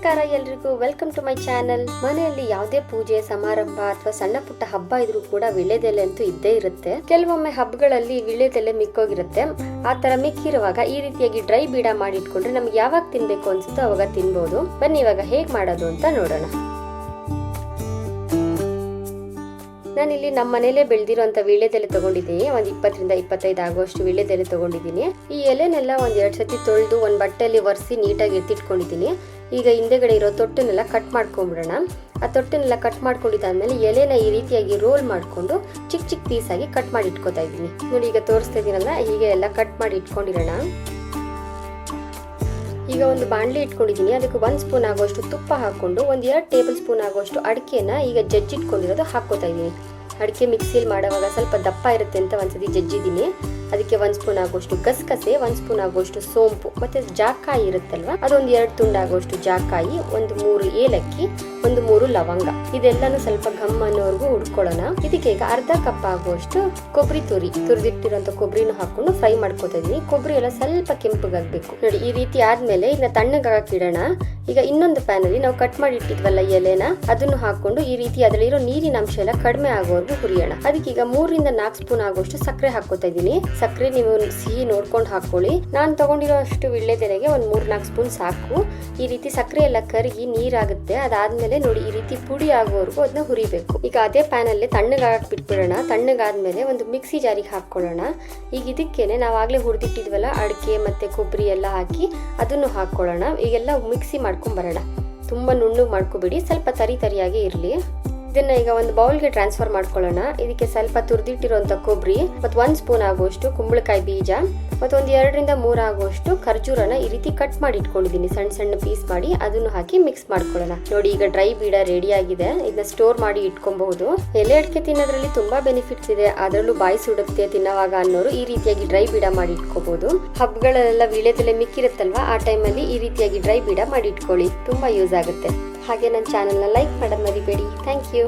ನಮಸ್ಕಾರ ಎಲ್ರಿಗೂ. Welcome to my channel ಮನೆಯಲ್ಲಿ ಯಾವುದೇ ಪೂಜೆ, ಸಮಾರಂಭ ಅಥವಾ ಸಣ್ಣ ಪುಟ್ಟ ಹಬ್ಬ ಇದ್ರೂ ಕೂಡ ವಿಳ್ಳೆದೆಲೆ ಅಂತೂ ಇದ್ದೇ ಇರುತ್ತೆ. ಕೆಲವೊಮ್ಮೆ ಹಬ್ಬಗಳಲ್ಲಿ ವಿಳ್ಳೆದೆಲೆ ಮಿಕ್ಕೋಗಿರುತ್ತೆ. ಆ ತರ ಮಿಕ್ಕಿರುವಾಗ ಈ ರೀತಿಯಾಗಿ ಡ್ರೈ ಬೀಡ ಮಾಡಿ ಇಟ್ಕೊಂಡ್ರೆ ನಮ್ಗೆ ಯಾವಾಗ ತಿನ್ಬೇಕು ಅನ್ಸುತ್ತೋ ಅವಾಗ ತಿನ್ಬೋದು. ಬನ್ನಿ ಇವಾಗ ಹೇಗ್ ಮಾಡೋದು ಅಂತ ನೋಡೋಣ. ನಾನಿಲ್ಲಿ ನಮ್ಮ ಮನೇಲೆ ಬೆಳೆದಿರುವಂತ ವೀಳ್ಯದೆಲೆ ತಗೊಂಡಿದ್ದೀನಿ. ಒಂದ್ ಇಪ್ಪತ್ತರಿಂದ ಇಪ್ಪತ್ತೈದು ಆಗುವಷ್ಟು ವೀಳ್ಯದೆಲೆ ತಗೊಂಡಿದ್ದೀನಿ. ಈ ಎಲೆನೆಲ್ಲ ಒಂದ್ ಎರಡ್ ಸತಿ ತೊಳೆದು ಒಂದ್ ಬಟ್ಟೆಯಲ್ಲಿ ಒರೆಸಿ ನೀಟಾಗಿ ಎತ್ತಿಟ್ಕೊಂಡಿದ್ದೀನಿ. ಈಗ ಹಿಂದೆಗಡೆ ಇರೋ ತೊಟ್ಟನ್ನೆಲ್ಲ ಕಟ್ ಮಾಡ್ಕೊಂಡ್ಬಿಡೋಣ ಆ ತೊಟ್ಟನ್ನೆಲ್ಲ ಕಟ್ ಮಾಡ್ಕೊಂಡಿದ್ದಾದ್ಮೇಲೆ ಎಲೆನ ಈ ರೀತಿಯಾಗಿ ರೋಲ್ ಮಾಡ್ಕೊಂಡು ಚಿಕ್ಕ ಚಿಕ್ಕ ಪೀಸ್ ಆಗಿ ಕಟ್ ಮಾಡಿ ಇಟ್ಕೋತಾ ಇದ್ದೀನಿ. ನೋಡಿ, ಈಗ ತೋರಿಸ್ತಾ ಇದೀನಲ್ಲ ಹೀಗೆ ಎಲ್ಲ ಕಟ್ ಮಾಡಿ ಇಟ್ಕೊಂಡಿರೋಣ. ಈಗ ಒಂದು ಬಾಣಲಿ ಇಟ್ಕೊಂಡಿದ್ದೀನಿ. ಅದಕ್ಕೆ ಒಂದು ಸ್ಪೂನ್ ಆಗುವಷ್ಟು ತುಪ್ಪ ಹಾಕೊಂಡು ಒಂದು ಎರಡು ಟೇಬಲ್ ಸ್ಪೂನ್ ಆಗುವಷ್ಟು ಅಡಿಕೆನ ಈಗ ಜಜ್ಜಿಟ್ಕೊಂಡಿರೋದು ಹಾಕೋತಾ ಇದ್ದೀನಿ. ಅಡಿಕೆ ಮಿಕ್ಸಿಯಲ್ಲಿ ಮಾಡುವಾಗ ಸ್ವಲ್ಪ ದಪ್ಪ ಇರುತ್ತೆ ಅಂತ ಒಂದ್ಸತಿ ಜಜ್ಜಿದ್ದೀನಿ. ಅದಕ್ಕೆ ಒಂದು ಸ್ಪೂನ್ ಆಗೋಷ್ಟು ಗಸಗಸೆ, ಒಂದು ಸ್ಪೂನ್ ಆಗೋಷ್ಟು ಸೋಂಪು, ಮತ್ತೆ ಜಾಕಾಯಿ ಇರುತ್ತಲ್ವಾ? ಅದೊಂದು ಎರಡು ತುಂಡಾಗೋಷ್ಟು ಜಾಕಾಯಿ, ಒಂದು ಮೂರು ಏಲಕ್ಕಿ, ಒಂದು ಮೂರು ಲವಂಗ. ಇದೆಲ್ಲಾನು ಸ್ವಲ್ಪ ಘಮ್ ಅನ್ನೋವರೆಗೂ ಹುಡ್ಕೊಳ್ಳೋಣ. ಇದಕ್ಕೆ ಈಗ ಅರ್ಧ ಕಪ್ ಆಗುವಷ್ಟು ಕೊಬ್ಬರಿ ತುರಿ. ತುರಿದಿಟ್ಟಿರೋಂಥ ಕೊಬ್ಬರಿನ ಹಾಕೊಂಡು ಫ್ರೈ ಮಾಡ್ಕೊತಾ ಕೊಬ್ಬರಿ ಎಲ್ಲ ಸ್ವಲ್ಪ ಕೆಂಪಗಾಗಬೇಕು. ನೋಡಿ, ಈ ರೀತಿ ಆದ್ಮೇಲೆ ಇದನ್ನ ತಣ್ಣಗಾಗಕ್ಕೆ ಇಡೋಣ. ಈಗ ಇನ್ನೊಂದು ಪ್ಯಾನಲ್ಲಿ ನಾವು ಕಟ್ ಮಾಡಿ ಇಟ್ಟಿದ್ವಲ್ಲ ಎಲೆನ, ಅದನ್ನು ಹಾಕೊಂಡು ಈ ರೀತಿ ಅದರಲ್ಲಿರೋ ನೀರಿನ ಅಂಶ ಎಲ್ಲ ಕಡಿಮೆ ಆಗೋವರೆಗೂ ಹುರಿಯೋಣ. ಅದಕ್ಕೆ ಈಗ ಮೂರರಿಂದ ನಾಲ್ಕು ಸ್ಪೂನ್ ಆಗುವಷ್ಟು ಸಕ್ಕರೆ ಹಾಕೋತಾ ಇದ್ದೀನಿ. ಸಕ್ಕರೆ ನೀವು ಸಿಹಿ ನೋಡ್ಕೊಂಡು ಹಾಕೊಳ್ಳಿ ನಾನು ತಗೊಂಡಿರೋ ಅಷ್ಟು ವಿಳ್ಳೆದೆಲೆಗೆ ಒಂದು ಮೂರು ನಾಲ್ಕು ಸ್ಪೂನ್ ಸಾಕು. ಈ ರೀತಿ ಸಕ್ಕರೆ ಎಲ್ಲ ಕರಗಿ ನೀರಾಗುತ್ತೆ. ಅದಾದ್ಮೇಲೆ ನೋಡಿ, ಈ ರೀತಿ ಪುಡಿ ಆಗೋವರೆಗೂ ಅದನ್ನ ಹುರಿಬೇಕು. ಈಗ ಅದೇ ಪ್ಯಾನ್ ಅಲ್ಲಿ ತಣ್ಣಗಾಗಕ್ ಬಿಟ್ಬಿಡೋಣ ತಣ್ಣಗಾದ್ಮೇಲೆ ಒಂದು ಮಿಕ್ಸಿ ಜಾರಿಗೆ ಹಾಕೊಳ್ಳೋಣ ಈಗ ಇದಕ್ಕೇನೆ ನಾವು ಆಗ್ಲೇ ಹುರಿದಿಟ್ಟಿದ್ವಲ್ಲ, ಅಡಿಕೆ ಮತ್ತೆ ಕೊಬ್ಬರಿ ಎಲ್ಲ ಹಾಕಿ ಅದನ್ನು ಹಾಕೊಳ್ಳೋಣ ಈಗೆಲ್ಲ ಮಿಕ್ಸಿ ಮಾಡ್ಕೊಂಡ್ ಬರೋಣ. ತುಂಬಾ ನುಣ್ಣು ಮಾಡ್ಕೋಬೇಡಿ. ಸ್ವಲ್ಪ ತರಿ ತರಿಯಾಗಿ ಇರಲಿ. ಇದನ್ನ ಈಗ ಒಂದು ಬೌಲ್ಗೆ ಟ್ರಾನ್ಸ್ಫರ್ ಮಾಡ್ಕೊಳ್ಳೋಣ. ಇದಕ್ಕೆ ಸ್ವಲ್ಪ ತುರ್ದಿಟ್ಟಿರುವಂತ ಕೊಬ್ಬರಿ ಮತ್ತು ಒಂದು ಸ್ಪೂನ್ ಆಗುವಷ್ಟು ಕುಂಬಳಕಾಯಿ ಬೀಜ, ಮತ್ತು ಒಂದು ಎರಡರಿಂದ ಮೂರು ಆಗುವಷ್ಟು ಖರ್ಜೂರನ ಈ ರೀತಿ ಕಟ್ ಮಾಡಿ ಇಟ್ಕೊಂಡಿದ್ದೀನಿ. ಸಣ್ಣ ಸಣ್ಣ ಪೀಸ್ ಮಾಡಿ ಅದನ್ನು ಹಾಕಿ ಮಿಕ್ಸ್ ಮಾಡ್ಕೊಳ್ಳೋಣ. ನೋಡಿ, ಈಗ ಡ್ರೈ ಬೀಡ ರೆಡಿ ಆಗಿದೆ. ಇದನ್ನ ಸ್ಟೋರ್ ಮಾಡಿ ಇಟ್ಕೊಬಹುದು. ಎಲೆ ಅಡಿಕೆ ತಿನ್ನೋದ್ರಲ್ಲಿ ತುಂಬಾ ಬೆನಿಫಿಟ್ಸ್ ಇದೆ. ಅದರಲ್ಲೂ ಬಾಯಿ ಸುಡುತ್ತೆ, ತಿನ್ನೋವಾಗ ಅನ್ನೋರು ಈ ರೀತಿಯಾಗಿ ಡ್ರೈ ಬೀಡ ಮಾಡಿ ಇಟ್ಕೋಬಹುದು. ಹಬ್ಬಗಳೆಲ್ಲ ವೀಳ್ಯದೆಲೆ ಮಿಕ್ಕಿರುತ್ತಲ್ವಾ, ಆ ಟೈಮಲ್ಲಿ ಈ ರೀತಿಯಾಗಿ ಡ್ರೈ ಬೀಡ ಮಾಡಿ ಇಟ್ಕೊಳ್ಳಿ. ತುಂಬಾ ಯೂಸ್ ಆಗುತ್ತೆ. ಹಾಗೆ ನನ್ನ ಚಾನೆಲ್ನ ಲೈಕ್ ಮಾಡೋದು ಮರಿಬೇಡಿ. Thank you